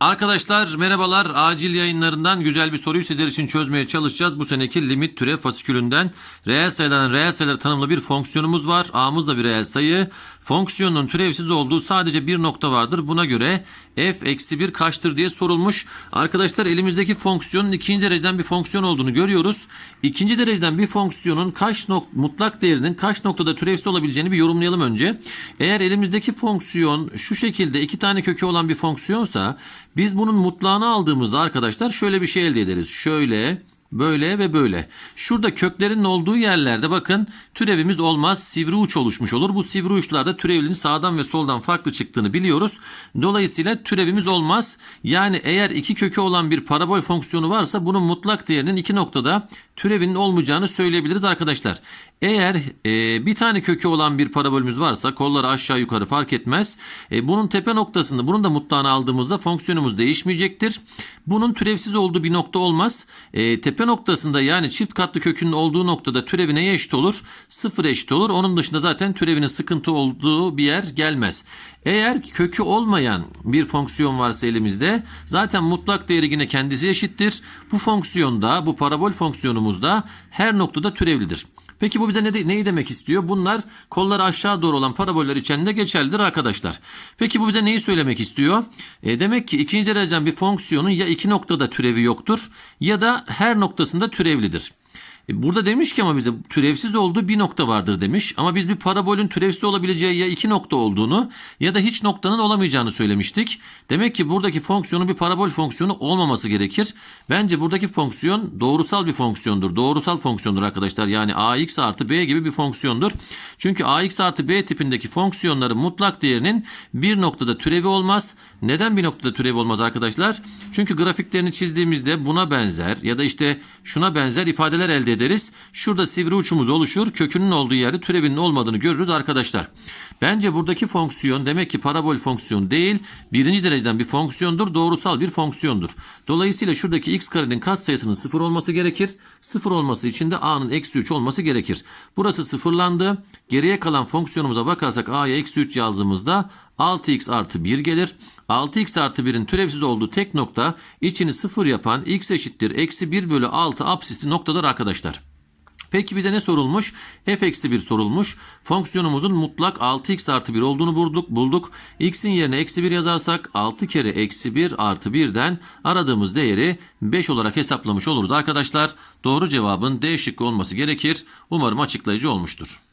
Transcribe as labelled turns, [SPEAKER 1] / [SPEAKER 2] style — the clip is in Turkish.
[SPEAKER 1] Arkadaşlar merhabalar. Acil yayınlarından güzel bir soruyu sizler için çözmeye çalışacağız. Bu seneki limit türev fasikülünden reel sayıların reel sayılar tanımlı bir fonksiyonumuz var. A'mız da bir reel sayı. Fonksiyonun türevsiz olduğu sadece bir nokta vardır. Buna göre f eksi 1 kaçtır diye sorulmuş. Arkadaşlar elimizdeki fonksiyonun ikinci dereceden bir fonksiyon olduğunu görüyoruz. İkinci dereceden bir fonksiyonun kaç nok mutlak değerinin kaç noktada türevsiz olabileceğini bir yorumlayalım önce. Eğer elimizdeki fonksiyon şu şekilde iki tane kökü olan bir fonksiyonsa biz bunun mutlağını aldığımızda arkadaşlar şöyle bir şey elde ederiz. Şöyle Böyle ve böyle. Şurada köklerin olduğu yerlerde bakın türevimiz olmaz sivri uç oluşmuş olur. Bu sivri uçlarda türevinin sağdan ve soldan farklı çıktığını biliyoruz. Dolayısıyla türevimiz olmaz. Yani eğer iki kökü olan bir parabol fonksiyonu varsa bunun mutlak değerinin iki noktada türevinin olmayacağını söyleyebiliriz arkadaşlar. Eğer e, bir tane kökü olan bir parabolümüz varsa kolları aşağı yukarı fark etmez. E, bunun tepe noktasında bunun da mutlağını aldığımızda fonksiyonumuz değişmeyecektir. Bunun türevsiz olduğu bir nokta olmaz. E, tepe noktasında yani çift katlı kökünün olduğu noktada türevi neye eşit olur? Sıfır eşit olur. Onun dışında zaten türevinin sıkıntı olduğu bir yer gelmez. Eğer kökü olmayan bir fonksiyon varsa elimizde zaten mutlak değeri yine kendisi eşittir. Bu fonksiyonda bu parabol fonksiyonumuzda her noktada türevlidir. Peki bu bize ne neyi demek istiyor? Bunlar kolları aşağı doğru olan paraboller için de geçerlidir arkadaşlar. Peki bu bize neyi söylemek istiyor? E, demek ki ikinci dereceden bir fonksiyonun ya iki noktada türevi yoktur ya da her noktasında türevlidir. E, Burada demiş ki ama bize türevsiz olduğu bir nokta vardır demiş. Ama biz bir parabolün türevsiz olabileceği ya iki nokta olduğunu ya da hiç noktanın olamayacağını söylemiştik. Demek ki buradaki fonksiyonun bir parabol fonksiyonu olmaması gerekir. Bence buradaki fonksiyon doğrusal bir fonksiyondur. Doğrusal fonksiyondur arkadaşlar. Yani ax artı b gibi bir fonksiyondur. Çünkü ax artı b tipindeki fonksiyonların mutlak değerinin bir noktada türevi olmaz. Neden bir noktada türevi olmaz arkadaşlar? Çünkü grafiklerini çizdiğimizde buna benzer ya da işte şuna benzer ifadeler elde ederiz. Şurada sivri uçumuz oluşur. Kökünün olduğu yerde türevinin olmadığını görürüz arkadaşlar. Bence buradaki fonksiyon demek ki parabol fonksiyon değil. Birinci dereceden bir fonksiyondur. Doğrusal bir fonksiyondur. Dolayısıyla şuradaki x karenin katsayısının sıfır olması gerekir. Sıfır olması için de a'nın eksi 3 olması gerekir. Burası sıfırlandı. Geriye kalan fonksiyonumuza bakarsak a'ya eksi 3 yazdığımızda 6x artı 1 gelir. 6x artı 1'in türevsiz olduğu tek nokta içini sıfır yapan x eşittir eksi 1 bölü 6 apsisli noktadır arkadaşlar. Peki bize ne sorulmuş? f eksi 1 sorulmuş. Fonksiyonumuzun mutlak 6x artı 1 olduğunu bulduk. bulduk. x'in yerine eksi 1 yazarsak 6 kere eksi 1 artı 1'den aradığımız değeri 5 olarak hesaplamış oluruz arkadaşlar. Doğru cevabın D şıkkı olması gerekir. Umarım açıklayıcı olmuştur.